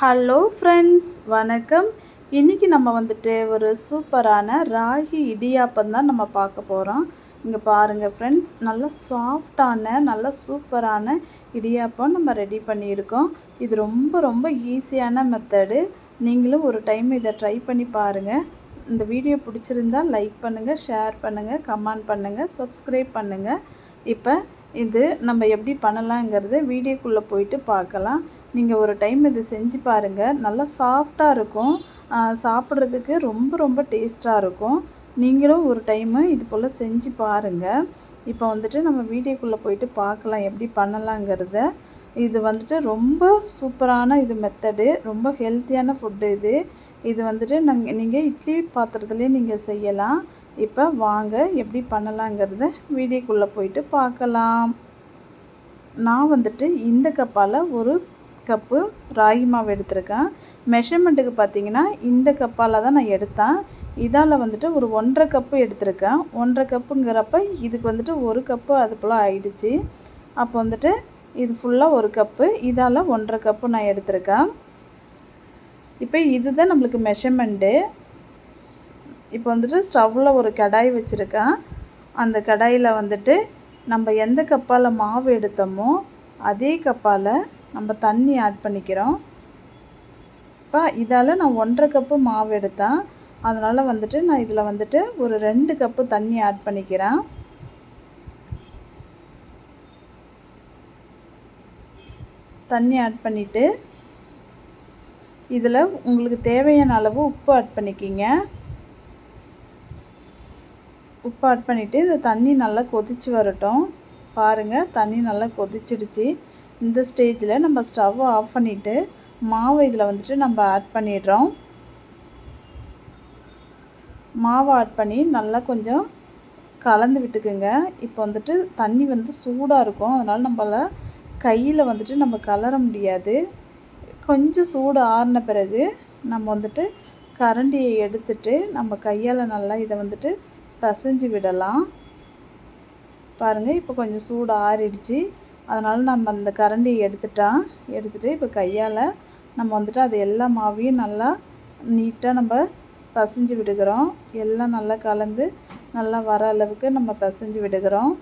Hello friends வணக்கம். இன்றைக்கி நம்ம வந்துட்டு ஒரு சூப்பரான ராகி இடியாப்பம் தான் நம்ம பார்க்க போகிறோம் இங்கே பாருங்கள் ஃப்ரெண்ட்ஸ் நல்லா சாஃப்டான நல்லா சூப்பரான இடியாப்பம் நம்ம ரெடி பண்ணியிருக்கோம். இது ரொம்ப ரொம்ப ஈஸியான மெத்தடு நீங்களும் ஒரு டைம் இதை ட்ரை பண்ணி பாருங்கள் இந்த வீடியோ பிடிச்சிருந்தா லைக் பண்ணுங்கள் ஷேர் பண்ணுங்கள் கமெண்ட் பண்ணுங்கள் சப்ஸ்கிரைப் பண்ணுங்கள் இப்போ இது நம்ம எப்படி பண்ணலாங்கிறது வீடியோக்குள்ளே போயிட்டு பார்க்கலாம். நீங்கள் ஒரு டைம் இது செஞ்சு பாருங்கள் நல்லா சாஃப்டாக இருக்கும். சாப்பிட்றதுக்கு ரொம்ப ரொம்ப டேஸ்ட்டாக இருக்கும். நீங்களும் ஒரு டைமு இது போல் செஞ்சு பாருங்கள் இப்போ வந்துட்டு நம்ம வீடியோக்குள்ளே போயிட்டு பார்க்கலாம் எப்படி பண்ணலாங்கிறத. இது வந்துட்டு ரொம்ப சூப்பரான இது மெத்தடு ரொம்ப ஹெல்த்தியான ஃபுட்டு இது. இது வந்துட்டு நாங்கள் நீங்கள் இட்லி பாத்திரத்துலேயே நீங்கள் செய்யலாம். இப்போ வாங்க எப்படி பண்ணலாங்கிறத வீடியோக்குள்ளே போயிட்டு பார்க்கலாம். நான் வந்துட்டு இந்த கப்பால் ஒரு கப்பு ராகி மாவு எடுத்திருக்கேன். மெஷர்மெண்ட்டுக்கு பார்த்தீங்கன்னா இந்த கப்பால் தான் நான் எடுத்தேன். இதால் வந்துட்டு ஒரு ஒன்றரை கப்பு எடுத்திருக்கேன். ஒன்றரை கப்புங்கிறப்ப இதுக்கு வந்துட்டு ஒரு கப்பு அது போல் ஆயிடுச்சு. அப்போ வந்துட்டு இது ஃபுல்லாக ஒரு கப்பு இதால் ஒன்றரை கப்பு நான் எடுத்திருக்கேன். இப்போ இதுதான் நம்மளுக்கு மெஷர்மெண்ட்டு இப்போ வந்துட்டு ஸ்டவ்வில் ஒரு கடாய் வச்சுருக்கேன். அந்த கடாயில் வந்துட்டு நம்ம எந்த கப்பால் மாவு எடுத்தோமோ அதே கப்பால் நம்ம தண்ணி ஆட் பண்ணிக்கிறோம். இப்போ இதால் நான் ஒன்றரை கப்பு மாவு எடுத்தேன் அதனால் வந்துட்டு நான் இதில் வந்துட்டு ஒரு ரெண்டு கப்பு தண்ணி ஆட் பண்ணிக்கிறேன். தண்ணி ஆட் பண்ணிவிட்டு இதில் உங்களுக்கு தேவையான அளவு உப்பு ஆட் பண்ணிக்கிங்க. உப்பு ஆட் பண்ணிவிட்டு இந்த தண்ணி நல்லா கொதித்து வரட்டும். பாருங்கள் தண்ணி நல்லா கொதிச்சிடுச்சு. இந்த ஸ்டேஜில் நம்ம ஸ்டவ்வை ஆஃப் பண்ணிவிட்டு மாவு இதில் வந்துட்டு நம்ம ஆட் பண்ணிடுறோம். மாவை ஆட் பண்ணி நல்லா கொஞ்சம் கலந்து விட்டுக்குங்க. இப்போ வந்துட்டு தண்ணி வந்து சூடாக இருக்கும். அதனால் நம்மளால் கையில் வந்துட்டு நம்ம கலர முடியாது. கொஞ்சம் சூடு ஆறின பிறகு நம்ம வந்துட்டு கரண்டியை எடுத்துட்டு நம்ம கையால் நல்லா இதை வந்துட்டு பசைஞ்சு விடலாம். பாருங்கள் இப்போ கொஞ்சம் சூடு ஆறிடுச்சு. அதனால் நம்ம அந்த கரண்டியை எடுத்துட்டா எடுத்துகிட்டு இப்போ கையால் நம்ம வந்துட்டு அது எல்லா மாவையும் நல்லா நீட்டாக நம்ம பசைஞ்சு விடுகிறோம். எல்லாம் நல்லா கலந்து நல்லா வர அளவுக்கு நம்ம பசைஞ்சு விடுகிறோம்.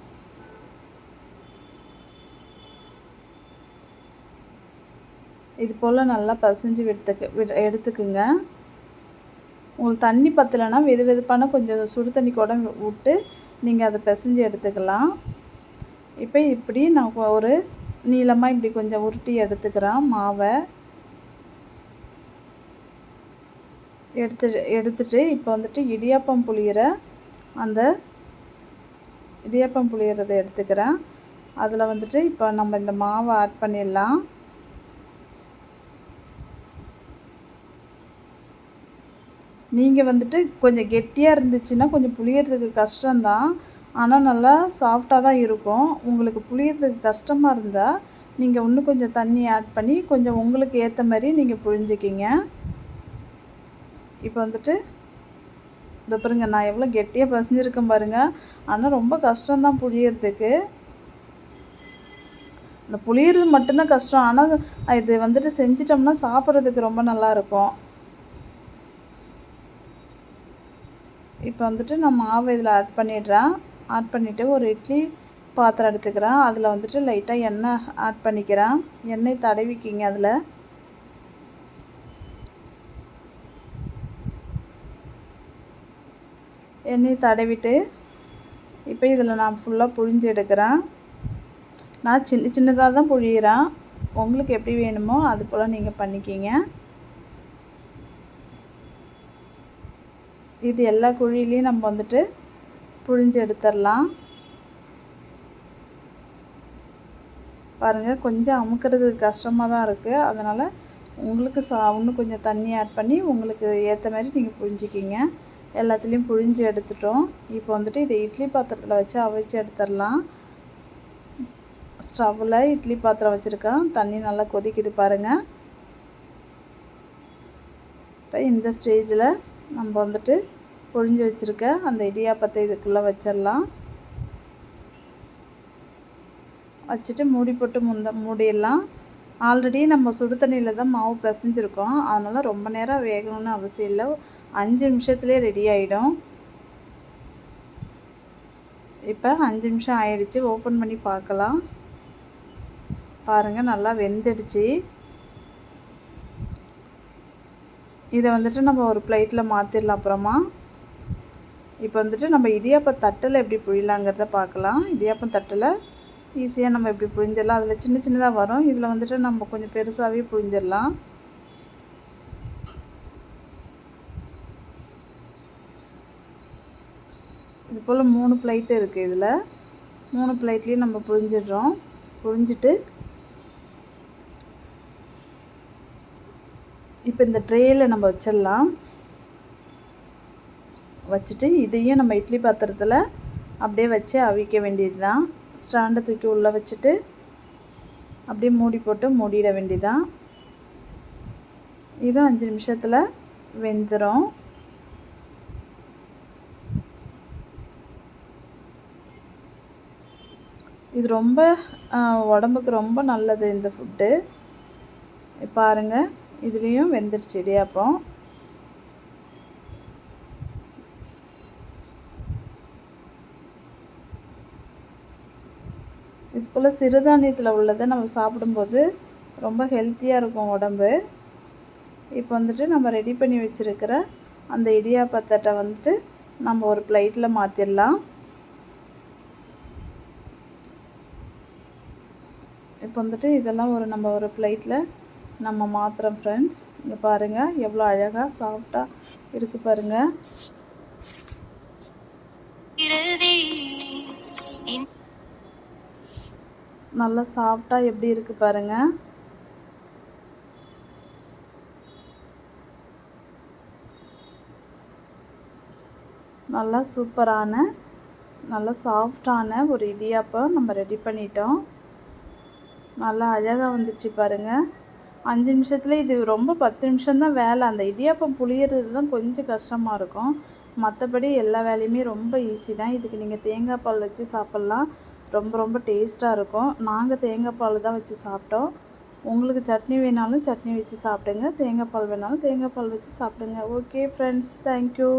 இது போல் நல்லா பசைஞ்சு விடுத்துக்கு விட எடுத்துக்குங்க. உங்களுக்கு தண்ணி பத்தலைன்னா வெது வெதுப்பான கொஞ்சம் சுடு தண்ணி கூட விட்டு நீங்கள் அதை பிசைஞ்சு எடுத்துக்கலாம். இப்போ இப்படி நான் ஒரு நீளமாக இப்படி கொஞ்சம் உருட்டி எடுத்துக்கிறேன். மாவை எடுத்து எடுத்துட்டு இப்போ வந்துட்டு இடியாப்பம் புளியிற அந்த இடியாப்பம் புளியறதை எடுத்துக்கிறேன். அதில் வந்துட்டு இப்போ நம்ம இந்த மாவை ஆட் பண்ணிடலாம். நீங்கள் வந்துட்டு கொஞ்சம் கெட்டியாக இருந்துச்சுன்னா கொஞ்சம் புளியறதுக்கு கஷ்டம்தான். ஆனால் நல்லா சாஃப்டாக தான் இருக்கும். உங்களுக்கு புளியறதுக்கு கஷ்டமாக இருந்தால் நீங்கள் இன்னும் கொஞ்சம் தண்ணி ஆட் பண்ணி கொஞ்சம் உங்களுக்கு ஏற்ற மாதிரி நீங்கள் புழிஞ்சிக்கிங்க. இப்போ வந்துட்டு இந்த பாருங்க நான் எவ்வளோ கெட்டியாக பசஞ்சிருக்கேன் பாருங்கள் ஆனால் ரொம்ப கஷ்டம்தான் புழியறதுக்கு இந்த புளியறது மட்டும்தான் கஷ்டம். ஆனால் இது வந்துட்டு செஞ்சிட்டோம்னா சாப்பிட்றதுக்கு ரொம்ப நல்லாயிருக்கும் இப்போ வந்துட்டு நான் மாவு இதில் ஆட் பண்ணிடுறேன். ஆட் பண்ணிவிட்டு ஒரு இட்லி பாத்திரம் எடுத்துக்கிறேன். அதில் வந்துட்டு லைட்டாக எண்ணெய் ஆட் பண்ணிக்கிறேன். எண்ணெய் தடவிக்கிங்க அதில். எண்ணெய் தடவிட்டு இப்போ இதில் நான் ஃபுல்லாக புழிஞ்சு எடுக்கிறேன். நான் சின்ன சின்னதாக தான் புழியிறேன். உங்களுக்கு எப்படி வேணுமோ அது போல் நீங்கள் பண்ணிக்கிங்க. இது எல்லா குழியிலையும் நம்ம வந்துட்டு புழிஞ்சு எடுத்துடலாம் பாருங்கள் கொஞ்சம் அமுக்கிறதுக்கு கஷ்டமாக தான் இருக்குது அதனால் உங்களுக்கு சா இன்னும் கொஞ்சம் தண்ணி ஆட் பண்ணி உங்களுக்கு ஏற்ற மாதிரி நீங்கள் புழிஞ்சிக்கிங்க. எல்லாத்துலேயும் புழிஞ்சு எடுத்துட்டோம். இப்போ வந்துட்டு இதை இட்லி பாத்திரத்தில் வச்சு அவிச்சு எடுத்துடலாம் ஸ்டவ்வில் இட்லி பாத்திரம் வச்சுருக்கேன். தண்ணி நல்லா கொதிக்குது பாருங்கள் இப்போ இந்த ஸ்டேஜில் நம்ம வந்துட்டு பொழிஞ்சு வச்சுருக்க. அந்த இடியாப்பத்தை இதுக்குள்ளே வச்சிடலாம். வச்சுட்டு மூடி போட்டு முந்த மூடிடலாம். ஆல்ரெடி நம்ம சுடு தண்ணியில் தான் மாவு பிசைஞ்சிருக்கோம். அதனால் ரொம்ப நேரம் வேகணும்னு அவசியம் இல்லை. அஞ்சு நிமிஷத்துலேயே ரெடி ஆகிடும் இப்போ அஞ்சு நிமிஷம் ஆயிடுச்சு. ஓப்பன் பண்ணி பார்க்கலாம். பாருங்கள் நல்லா வெந்துடுச்சு. இதை வந்துட்டு நம்ம ஒரு பிளேட்டில் மாற்றிடலாம் அப்புறமா. இப்போ வந்துட்டு நம்ம இடியாப்ப தட்டில் எப்படி புழியலாங்கிறத பார்க்கலாம். இடியாப்பம் தட்டில் ஈஸியாக நம்ம எப்படி புழிஞ்சிடலாம். அதில் சின்ன சின்னதாக வரும். இதில் வந்துட்டு நம்ம கொஞ்சம் பெருசாகவே புழிஞ்சிடலாம். இது போல் மூணு பிளேட்டு இருக்குது இதில். மூணு பிளேட்லேயும் நம்ம புழிஞ்சிடுறோம். புழிஞ்சிட்டு இப்போ இந்த ட்ரேயில் நம்ம வச்சிடலாம். வச்சுட்டு இதையும் நம்ம இட்லி பாத்திரத்தில் அப்படியே வச்சு அவிக்க வேண்டியது தான் ஸ்டாண்டை தூக்கி உள்ளே வச்சுட்டு அப்படியே மூடி போட்டு மூடிட வேண்டியதான் இதுவும் அஞ்சு நிமிஷத்தில் வெந்துடும் இது ரொம்ப உடம்புக்கு ரொம்ப நல்லது இந்த ஃபுட்டு பாருங்கள் இதுலேயும் வெந்துடுச்சு இடியாப்பம். இது போல் சிறுதானியத்தில் உள்ளதை நம்ம சாப்பிடும்போது ரொம்ப ஹெல்த்தியாக இருக்கும் உடம்பு. இப்போ வந்துட்டு நம்ம ரெடி பண்ணி வச்சுருக்கிற அந்த இடியாப்பத்தட்டை வந்துட்டு நம்ம ஒரு பிளேட்டில் மாற்றிடலாம் இப்போ வந்துட்டு இதெல்லாம் ஒரு நம்ம ஒரு பிளேட்டில் நம்ம மாத்திரம் ஃப்ரெண்ட்ஸ் இங்கே பாருங்கள் எவ்வளோ அழகாக சாஃப்டாக இருக்குது பாருங்கள் நல்லா சாஃப்டாக எப்படி இருக்குது பாருங்கள் நல்லா சூப்பரான நல்லா சாஃப்டான ஒரு இடியாப்பம் நம்ம ரெடி பண்ணிட்டோம். நல்லா அழகாக வந்துச்சு பாருங்கள் அஞ்சு நிமிஷத்தில் இது ரொம்ப பத்து நிமிஷம்தான் வேலை. அந்த இடியாப்பம் புளியறது தான் கொஞ்சம் கஷ்டமாக இருக்கும். மற்றபடி எல்லா வேலையுமே ரொம்ப ஈஸி தான். இதுக்கு நீங்கள் தேங்காய் பால் வச்சு சாப்பிட்லாம். ரொம்ப ரொம்ப டேஸ்ட்டாக இருக்கும். நாங்கள் தேங்காய் பால் தான் வச்சு சாப்பிட்டோம். உங்களுக்கு சட்னி வேணாலும் சட்னி வச்சு சாப்பிடுங்க. தேங்காய் பால் வேணாலும் தேங்காய் பால் வச்சு சாப்பிடுங்க. Okay friends thank you